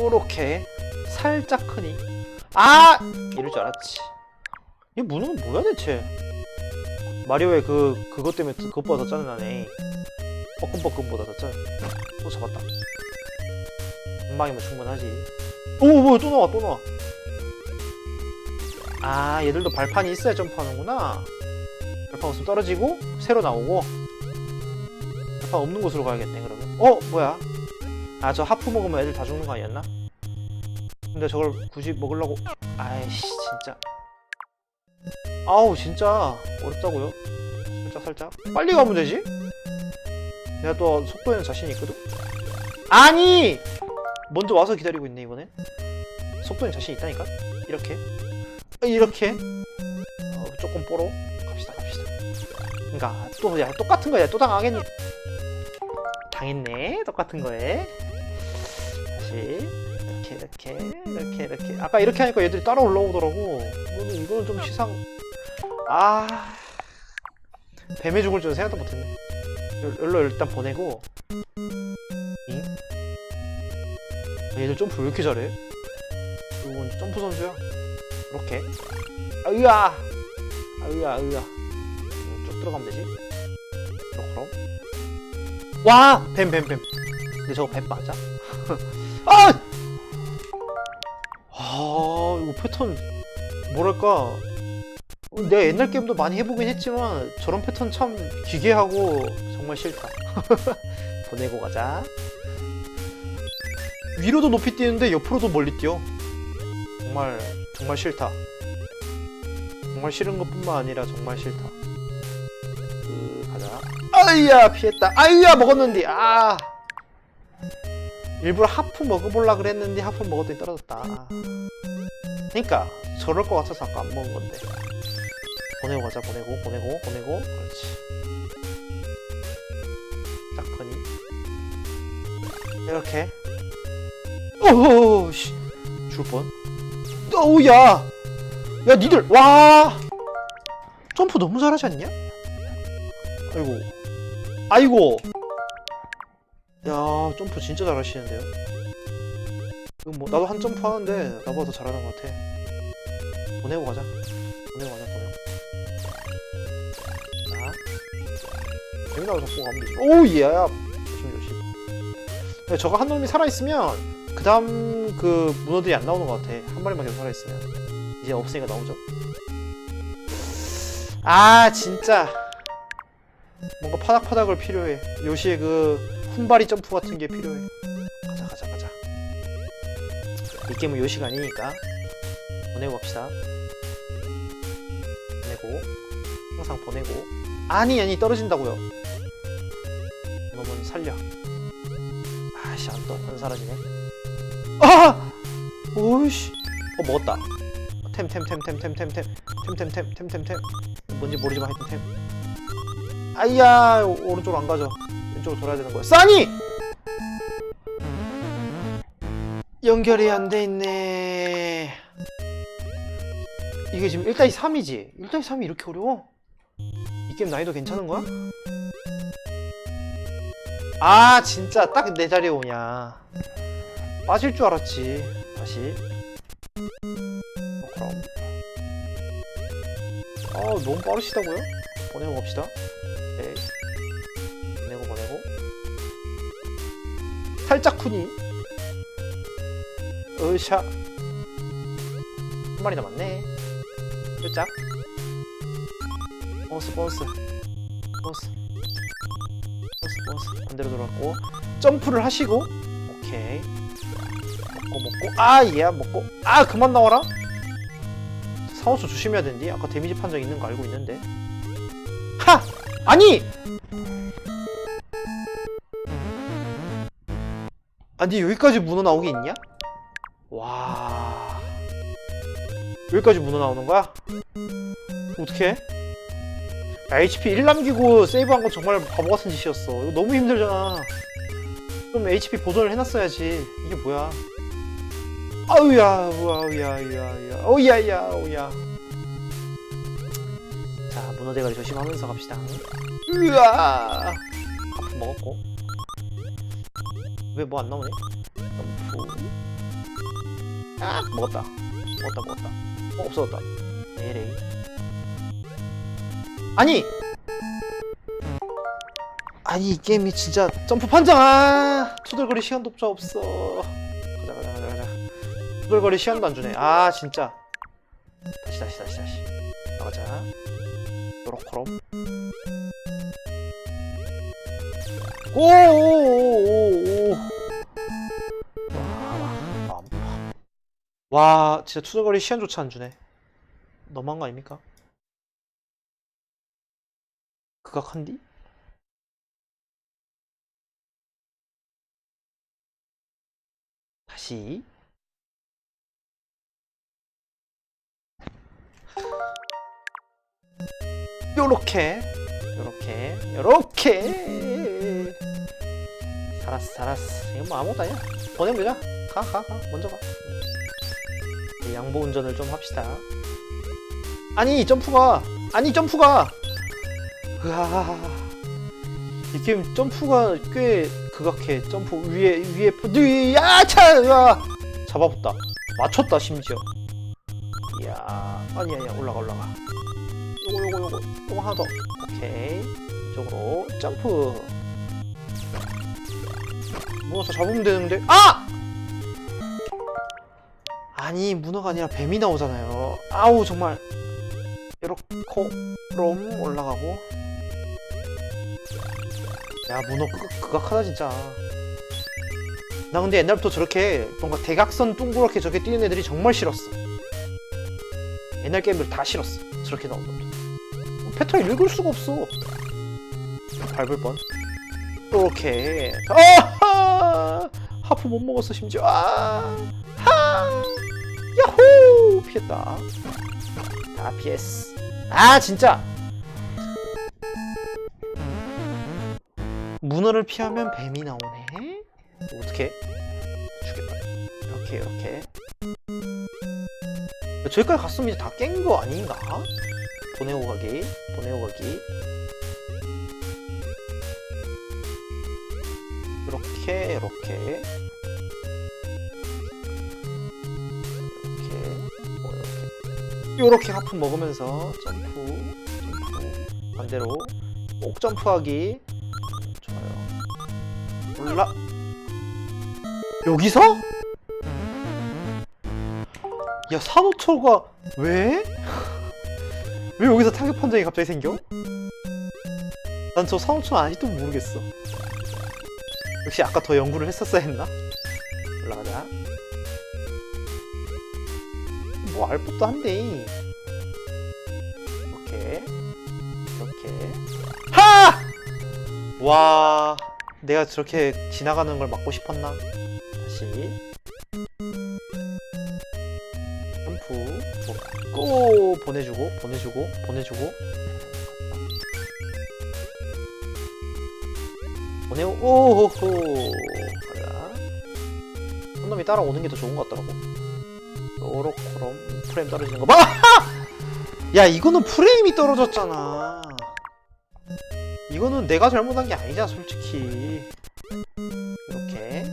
요렇게 살짝 크니? 아! 이럴 줄 알았지. 이 무는 뭐야 대체? 마리오의 그 그것 때문에 그것보다 더 짜증나네. 뻐끔뻐끔보다 더 짜증. 또 잡았다. 한 방이면 충분하지. 오 뭐야 또 나와 또 나와. 아 얘들도 발판이 있어야 점프하는구나. 발판 없으면 떨어지고 새로 나오고. 발판 없는 곳으로 가야겠네 그러면. 어 뭐야 아 저 하프 먹으면 애들 다 죽는 거 아니었나? 근데 저걸 굳이 먹으려고. 아이씨 진짜. 아우 진짜. 어렵다고요? 살짝 살짝. 빨리 가면 되지? 내가 또 속도에는 자신이 있거든? 아니! 먼저 와서 기다리고 있네 이번엔. 속도엔 자신 있다니까? 이렇게? 이렇게? 어, 조금 뽀로. 갑시다 갑시다. 그니까 또 야 똑같은 거야. 또 당하겠니 당했네. 똑같은 거에. 다시 이렇게 이렇게 이렇게 이렇게. 아까 이렇게 하니까 얘들이 따라 올라오더라고. 이거는 이거는 좀 시상. 아. 뱀에 죽을 줄 생각도 못했네. 열로 일단 보내고. 잉? 아, 얘들 점프 왜 이렇게 잘해? 이건 점프 선수야. 이렇게. 아으야 아으야. 음, 쭉 들어가면 되지 와! 뱀, 뱀, 뱀. 근데 저거 뱀 맞아? 아! 아, 이거 패턴, 뭐랄까. 내가 옛날 게임도 많이 해보긴 했지만, 저런 패턴 참 기괴하고, 정말 싫다. 보내고 가자. 위로도 높이 뛰는데, 옆으로도 멀리 뛰어. 정말, 정말 싫다. 정말 싫은 것 뿐만 아니라, 정말 싫다. 아이야 피했다. 아이야 먹었는데. 아. 일부러 하프 먹어볼라 그랬는데 하프 먹었더니 떨어졌다. 그니까 저럴 것 같아서 아까 안 먹은 건데. 보내고 가자 보내고 보내고 보내고. 그렇지. 딱 보니. 이렇게. 오호 씨줄뻔. 어우야. 야 니들. 와. 점프 너무 잘하지 않냐? 아이고 아이고. 야 점프 진짜 잘하시는데요? 뭐 나도 한 점프 하는데 나보다 더 잘하는 것 같아. 보내고 가자. 보내고 가자 보내고. 자. 여기 나와서 보고 가면 되지. 오예 조심 조심. 네, 저거 한 놈이 살아있으면 그 다음 그 문어들이 안 나오는 것 같아. 한 마리만 계속 살아있으면. 이제 없으니까 나오죠. 아 진짜 뭔가 파닥파닥을 필요해. 요시의 그 훈바리 점프 같은 게 필요해. 가자 가자 가자. 이 게임은 요시가 아니니까 보내고 갑시다. 보내고 항상 보내고 아니 아니 떨어진다고요. 놈은 살려. 아씨 안 떠 안 사라지네. 아! 오이씨. 어 먹었다. 템 템 템 템 템 템 템 템 템 템 템템 뭔지 모르지만 하여튼 템. 아이야 오른쪽으로 안 가죠. 왼쪽으로 돌아야 되는 거야. 싸니! 연결이 안 돼 있네. 이게 지금 1따위 3이지? 1따위 3이 이렇게 어려워? 이 게임 난이도 괜찮은 거야? 아 진짜 딱 내 자리에 오냐. 빠질 줄 알았지 다시. 어, 그럼. 아 너무 빠르시다고요? 보내고 갑시다 살짝 쿠니. 으샤 한 마리 남았네. 살짝. 버스 버스. 버스. 버스 버스. 반대로 돌아갔고. 점프를 하시고. 오케이. 먹고 먹고. 아얘 먹고. 아 그만 나와라. 사원수 조심해야 되는데. 아까 데미지 판정 있는 거 알고 있는데. 하! 아니! 아니 여기까지 문어 나오기 있냐? 와. 여기까지 문어 나오는 거야? 어떻게? HP 1 남기고 세이브한 건 정말 바보 같은 짓이었어. 이거 너무 힘들잖아. 좀 HP 보존을 해놨어야지. 이게 뭐야? 아우야 아우야 아우야 오야야. 오야. 자 문어 대가리 조심하면서 갑시다. 으아! 먹었고 왜 뭐 안 나오네 아 먹었다. 먹었다 먹었다. 어 없어졌다. 에레이. 아니! 아니 이 게임이 진짜 점프 판정! 아 투덜거리 시간도 없어. 가자 가자 가자 가자 투덜거리 시간도 안 주네. 아 진짜. 다시 다시 다시 다시. 나가자. 요렇코롬. 오오오오오 와 진짜 투덜거리 시간조차 안 주네. 너무한 거 아닙니까? 극악한디? 다시. 요렇게 요렇게 요렇게. 살았어 살았어. 이건 뭐 아무것도 아니야. 보내보자. 가가 가. 먼저 가. 이 양보 운전을 좀 합시다. 아니 점프가 아니 점프가. 으아. 이 게임 점프가 꽤 극악해. 점프 위에 위에 위에 야차 야. 잡아봤다. 맞췄다 심지어. 이야. 아니 아니야. 올라가 올라가. 요거 요거 요거. 요거 하나 더. 오케이. 이쪽으로 점프. 문어서 잡으면 되는데. 아! 아니 문어가 아니라 뱀이 나오잖아요. 아우 정말. 이렇게 롬 올라가고. 야 문어 극, 극악하다 진짜. 나 근데 옛날부터 저렇게 뭔가 대각선 둥그렇게 저렇게 뛰는 애들이 정말 싫었어. 옛날 게임들 다 싫었어 저렇게 나온 놈들 패턴 읽을 수가 없어. 밟을 뻔. 이렇게 아하! 하프 못 먹었어 심지어. 아! 하! 야호 피했다. 다 피했어 아 진짜! 문어를 피하면 뱀이 나오네? 어떻게 죽겠다 이렇게 이렇게. 저기까지 갔으면 이제 다 깬 거 아닌가? 보내고 가기 보내고 가기. 이렇게 이렇게 요렇게 하프 먹으면서 점프 점프 반대로 꼭 점프하기 좋아요 올라 여기서? 야 산호초가 왜? 왜 여기서 타격 판정이 갑자기 생겨? 난 저 산호초는 아직도 모르겠어 역시 아까 더 연구를 했었어야 했나? 올라가자 뭐 알 법도 한데. 이렇게. 이렇게. 하! 와 내가 저렇게 지나가는 걸 막고 싶었나? 다시. 점프. 먹고! 보내주고 보내주고 보내주고. 보내오 오호호. 가자. 한 놈이 따라오는 게 더 좋은 것 같더라고 요렇게럼 프레임 떨어지는 거 봐! 야 이거는 프레임이 떨어졌잖아. 이거는 내가 잘못한 게 아니잖아 솔직히. 이렇게.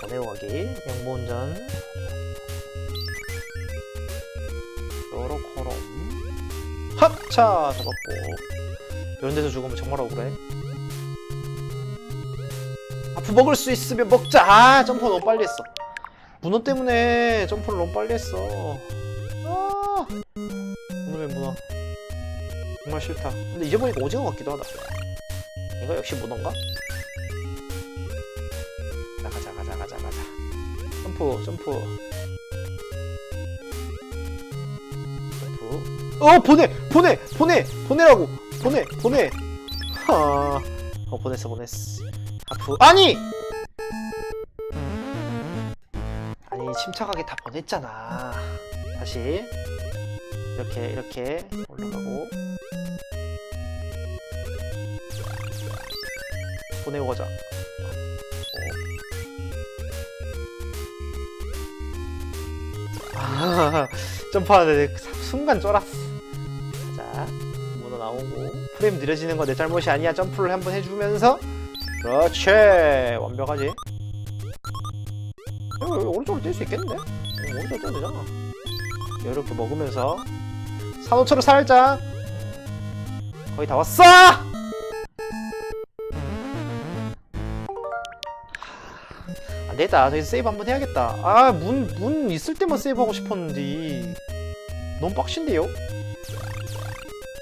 보내오가기 양보운전. 요렇게럼 합차 잡았고. 이런 데서 죽으면 정말 억울해. 아프 먹을 수 있으면 먹자! 아 점프 너무 빨리 했어 문어 때문에 점프를 너무 빨리 했어. 아! 오늘의 문어. 정말 싫다. 근데 이제 보니까 오징어 같기도 하다. 이거 역시 문어인가? 자 가자 가자 가자 가자. 점프 점프. 점프. 어 보내! 보내! 보내! 보내라고! 보내! 보내! 하. 어 보냈어 보냈어. 아프. 아니 침착하게 다 보냈잖아. 다시 이렇게 이렇게 올라가고. 보내고 가자. 어. 아, 점프하는데 순간 쫄았어. 자 문어 나오고 프레임 느려지는 거 내 잘못이 아니야. 점프를 한번 해주면서. 그렇지. 완벽하지 있겠는데? 어, 오른쪽으로 뛰면 되잖아 이렇게 먹으면서 산호초를 살짝 거의 다 왔어! 안 되겠다 저기서 세이브 한번 해야겠다 아문 문 있을 때만 세이브하고 싶었는데 너무 빡신데요?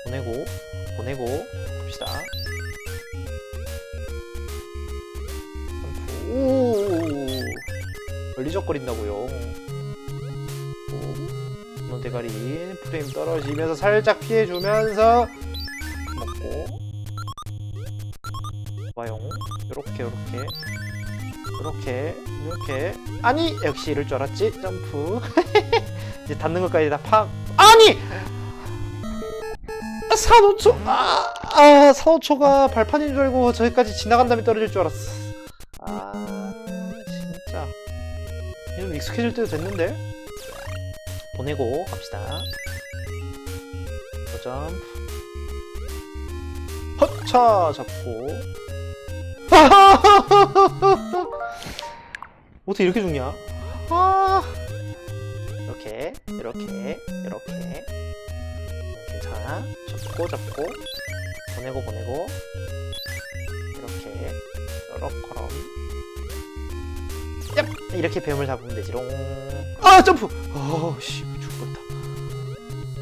보내고 보내고 봅시다 오 걸리적거린다고요. 오, 대가리 프레임 떨어지면서 살짝 피해주면서 먹고. 좋아요. 요렇게 요렇게. 요렇게 이렇게. 아니 역시 이럴 줄 알았지? 점프. 이제 닿는 것까지 다 파 아니! 산호초. 아, 아 산호초가 발판인 줄 알고 저기까지 지나간 다음에 떨어질 줄 알았어. 아 좀 익숙해질 때도 됐는데? 보내고 갑시다. 점프 허차 잡고. 어떻게 이렇게 죽냐? 아 이렇게 이렇게 이렇게. 괜찮아 잡고 잡고. 보내고 보내고. 이렇게. 요렇게럼 얍! 이렇게 뱀을 잡으면 되지롱. 아 점프! 죽을 뻔했다.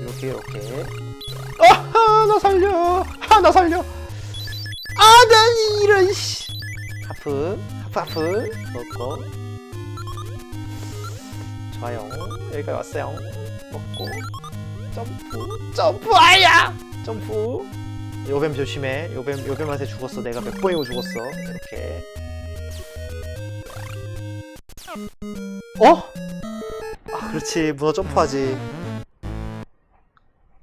이렇게 이렇게. 아하 나 살려! 아나 살려! 아나 이런 씨! 하프 하프 하프. 먹고. 좋아요. 여기까지 왔어요. 먹고. 점프. 점프! 아야! 점프! 요뱀 조심해. 요뱀 요뱀한테 죽었어. 내가 몇 번이고 죽었어. 이렇게 어? 아 그렇지. 문어 점프하지.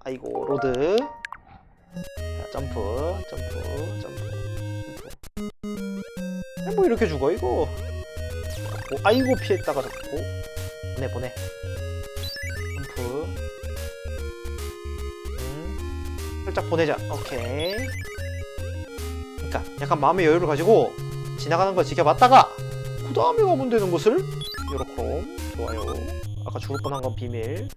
아이고 로드. 자, 점프 점프 점프 뭐 이렇게 죽어 이거? 잡고, 아이고 피했다가 잡고. 보내 보내. 점프. 음, 살짝 보내자. 오케이. 그러니까 약간 마음의 여유를 가지고 지나가는 걸 지켜봤다가 그 다음에 가면 되는 것을? 요렇게 좋아요. 아까 죽을 뻔한 건 비밀.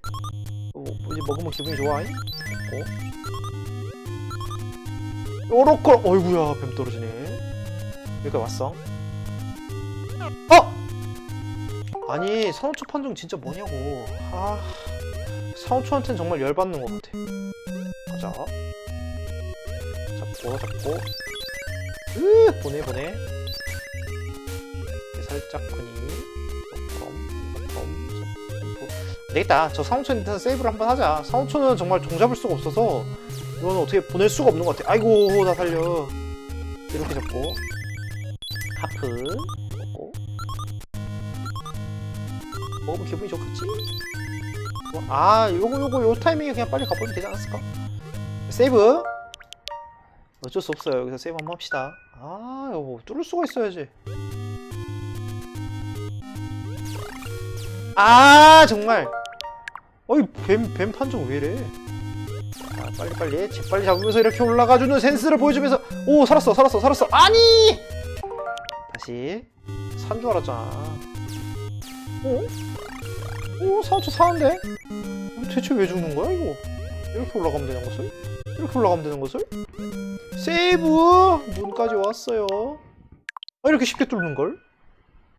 어, 이제 먹으면 기분이 좋아 먹고. 요렇게. 어이구야 뱀 떨어지네. 여기까지 왔어. 어! 아니 산호초 판정 진짜 뭐냐고. 아 산호초한테는 정말 열받는 것 같아. 가자. 잡고 잡고. 으 보내 보내 그럼 그럼 점프 되겠다. 저 산호초한테 세이브를 한번 하자. 산호초는 정말 종잡을 수가 없어서 이거는 어떻게 보낼 수가 없는 것 같아. 아이고 나 살려. 이렇게 잡고. 하프 먹고 먹으면 기분이 좋겠지? 뭐, 아 요거 요거 요 타이밍에 그냥 빨리 가버리면 되지 않았을까? 세이브. 어쩔 수 없어요. 여기서 세이브 한번 합시다. 아 요거 뚫을 수가 있어야지 아 정말 어이 뱀, 뱀 판정 왜 이래 자 빨리빨리 재빨리 잡으면서 이렇게 올라가주는 센스를 보여주면서 오 살았어 살았어 살았어 아니 다시 산 줄 알았잖아 어? 오 사원초 사는데? 대체 왜 죽는 거야 이거? 이렇게 올라가면 되는 것을? 이렇게 올라가면 되는 것을? 세이브! 문까지 왔어요 아 이렇게 쉽게 뚫는 걸?